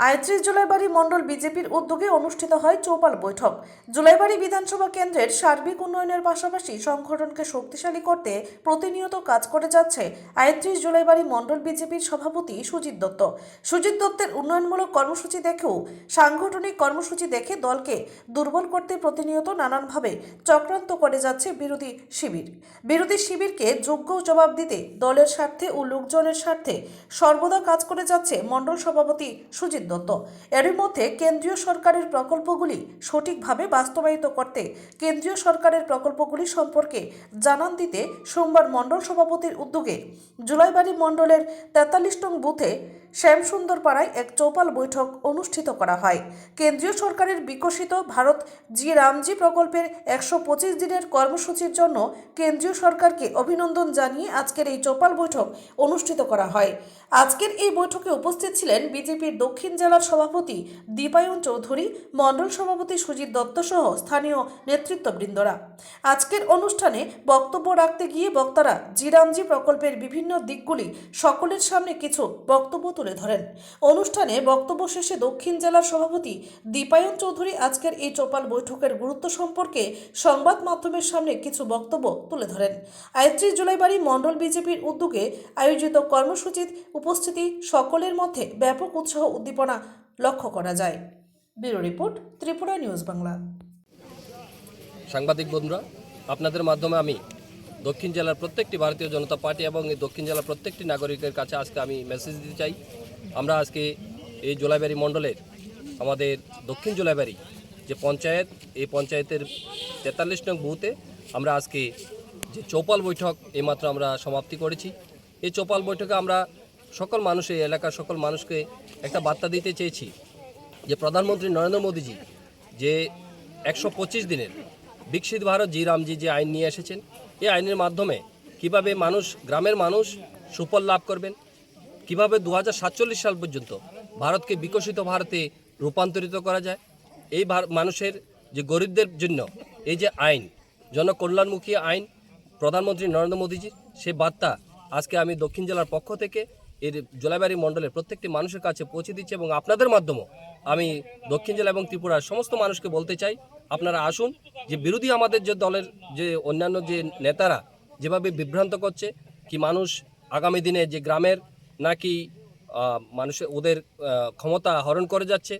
আয়ত্রিশ জুলাইবাড়ি মণ্ডল বিজেপির উদ্যোগে অনুষ্ঠিত হয় চৌপাল বৈঠক। জুলাইবাড়ি বিধানসভা কেন্দ্রের সার্বিক উন্নয়নের পাশাপাশি সংগঠনকে শক্তিশালী করতে প্রতিনিয়ত কাজ করে যাচ্ছে আয়ত্রিশ জুলাইবাড়ি মণ্ডল বিজেপির সভাপতি সুজিত দত্ত। সুজিত দত্তের উন্নয়নমূলক কর্মসূচি দেখেও সাংগঠনিক কর্মসূচি দেখে দলকে দুর্বল করতে প্রতিনিয়ত নানানভাবে চক্রান্ত করে যাচ্ছে বিরোধী শিবির। বিরোধী শিবিরকে যোগ্য জবাব দিতে দলের স্বার্থে ও লোকজনের স্বার্থে সর্বদা কাজ করে যাচ্ছে মণ্ডল সভাপতি সুজিত দত্ত এরই মধ্যে কেন্দ্রীয় সরকারের প্রকল্পগুলি সঠিকভাবে বাস্তবায়িত করতে কেন্দ্রীয় সরকারের প্রকল্পগুলি সম্পর্কে জানান দিতে সোমবার মণ্ডল সভাপতির উদ্যোগে জুলাইবাড়ি মণ্ডলের তেতাল্লিশ নং বুথে শ্যামসুন্দর পাড়ায় এক চৌপাল বৈঠক অনুষ্ঠিত করা হয়। কেন্দ্রীয় সরকারের বিকশিত ভারত জি রামজি প্রকল্পের একশো পঁচিশ দিনের কর্মসূচির জন্য কেন্দ্রীয় সরকারকে অভিনন্দন জানিয়ে আজকের এই চৌপাল বৈঠক অনুষ্ঠিত করা হয়। আজকের এই বৈঠকে উপস্থিত ছিলেন বিজেপির দক্ষিণ জেলার সভাপতি দীপায়ন চৌধুরী, মণ্ডল সভাপতি সুজিত দত্ত সহ স্থানীয় নেতৃত্ববৃন্দরা। আজকের অনুষ্ঠানে বক্তব্য রাখতে গিয়ে বক্তারা জিরামজি প্রকল্পের বিভিন্ন দিকগুলি সকলের সামনে কিছু বক্তব্য তুলে ধরেন। অনুষ্ঠানে বক্তব্য শেষে দক্ষিণ জেলার সভাপতি দীপায়ন চৌধুরী আজকের এই চোপাল বৈঠকের গুরুত্ব সম্পর্কে সংবাদ মাধ্যমের সামনে কিছু বক্তব্য তুলে ধরেন। আয়ত্রিশ জুলাইবাড়ি মণ্ডল বিজেপির উদ্যোগে আয়োজিত কর্মসূচির উপস্থিতি সকলের মধ্যে ব্যাপক উৎসাহ উদ্দীপনা লক্ষ্য করা যায়। Bureau report, Tripura news Bangla. সাংবাদিক বন্ধুরা, আপনাদের মাধ্যমে আমি দক্ষিণ জেলার প্রত্যেকটি ভারতীয় জনতা পার্টি এবং এই দক্ষিণ জেলার প্রত্যেকটি নাগরিকের কাছে আজকে আমি মেসেজ দিতে চাই। আমরা আজকে এই জোলাইবাড়ি মণ্ডলের আমাদের দক্ষিণ জোলাইবাড়ি যে পঞ্চায়েত, এই পঞ্চায়েতের তেতাল্লিশ নং বুথে আমরা আজকে যে চৌপাল বৈঠক এইমাত্র আমরা সমাপ্তি করেছি। এই চৌপাল বৈঠকে আমরা সকল মানুষ, এই এলাকার সকল মানুষকে একটা বার্তা দিতে চেয়েছি যে প্রধানমন্ত্রী নরেন্দ্র মোদীজি যে একশো পঁচিশ দিনের বিকশিত ভারত, জি রামজি যে আইন নিয়ে এসেছেন এই আইনের মাধ্যমে কীভাবে মানুষ, গ্রামের মানুষ সুফল লাভ করবেন? কীভাবে দু হাজার সাতচল্লিশ সাল পর্যন্ত ভারতকে বিকশিত ভারতে রূপান্তরিত করা যায়? এই মানুষের যে গরিবদের জন্য এই যে আইন, জনকল্যাণমুখী আইন, প্রধানমন্ত্রী নরেন্দ্র মোদীজির সে বার্তা আজকে আমি দক্ষিণ জেলার পক্ষ থেকে এর জোলাইবাড়ি মণ্ডলের প্রত্যেকটি মানুষের কাছে পৌঁছে দিচ্ছি এবং আপনাদের মাধ্যমে আমি দক্ষিণ জেলা এবং ত্রিপুরার সমস্ত মানুষকে বলতে চাই আপনারা আসুন, যে বিরোধী আমাদের যে দলের যে অন্যান্য যে নেতারা যেভাবে বিভ্রান্ত করছে, কি মানুষ আগামী দিনে যে গ্রামের নাকি মানুষের, ওদের ক্ষমতা হরণ করে যাচ্ছে,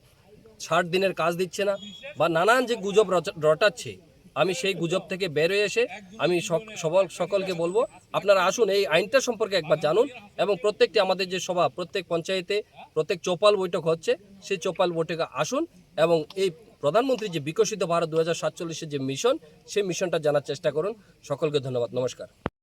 ষাট দিনের কাজ দিচ্ছে না, বা নানান যে গুজব রটাচ্ছে, আমি সেই গুজব থেকে বের হয়ে এসে আমি সবল, সকলকে বলব, আপনারা আসুন, এই আইনটা সম্পর্কে একবার জানুন, এবং প্রত্যেকটি আমাদের যে সভা, প্রত্যেক পঞ্চায়েতে প্রত্যেক চৌপাল বৈঠক হচ্ছে, সেই চৌপাল বৈঠকে আসুন, এবং এই প্রধানমন্ত্রী যে বিকশিত ভারত দু হাজার সাতচল্লিশের যে মিশন, সেই মিশনটা জানার চেষ্টা করুন। সকলকে ধন্যবাদ। নমস্কার।